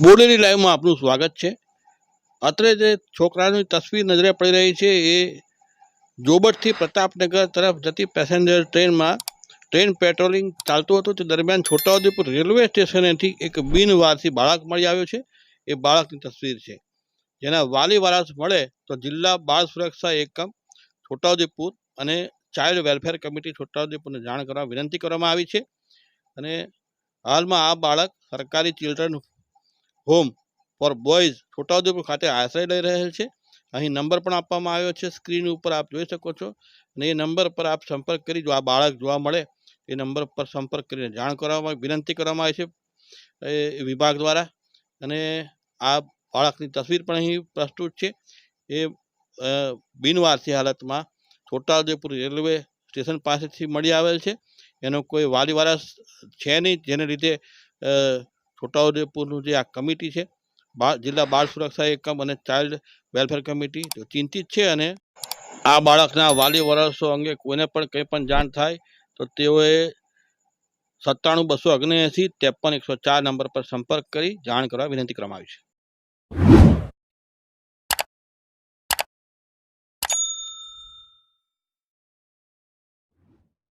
બોડેલી લાઈવમાં આપનું સ્વાગત છે. અત્રે જે છોકરાની તસવીર નજરે પડી રહી છે, એ જોબટથી પ્રતાપનગર તરફ જતી પેસેન્જર ટ્રેનમાં ટ્રેન પેટ્રોલિંગ ચાલતું હતું. તે દરમિયાન છોટાઉદેપુર રેલવે સ્ટેશનેથી એક બિનવારસી બાળક મળી આવ્યો છે. એ બાળકની તસવીર છે. જેના વાલી વારસ મળે તો જિલ્લા બાળ સુરક્ષા એકમ, છોટાઉદેપુર અને ચાઇલ્ડ વેલફેર કમિટી છોટાઉદેપુરને જાણ કરવા વિનંતી કરવામાં આવી છે. અને હાલમાં આ બાળક સરકારી children home for boys Chhotaudepur ખાતે આશ્રય લઈ રહેલ છે. અહીં નંબર પણ આપવામાં આવ્યો છે. સ્ક્રીન ઉપર આપ જોઈ શકો છો. અને એ નંબર પર આપ સંપર્ક કરી જો આ બાળક જોવા મળે, એ નંબર પર સંપર્ક કરીને જાણ કરવામાં વિનંતી કરવામાં આવી છે. એ વિભાગ દ્વારા અને આ બાળકની તસવીર પણ અહીં પ્રસ્તુત છે. એ બિનવારસી હાલતમાં છોટાઉદેપુર રેલવે સ્ટેશન પાસેથી મળી આવેલ છે. એનો કોઈ વાલી વારસ છે નહીં, જેને લીધે છોટાઉદેપુરનું જે આ કમિટી છે બાળ જિલ્લા બાળ સુરક્ષા એકમ અને ચાઇલ્ડ વેલફેર કમિટી ચિંતિત છે અને આ બાળકના વાલી વરસો અંગે કોઈને પણ કંઈ પણ જાણ થાય, તો તેઓએ સત્તાણું બસો ઓગણએંસી ત્રેપન એકસો ચાર નંબર પર સંપર્ક કરી જાણ કરવા વિનંતી કરવામાં આવી છે.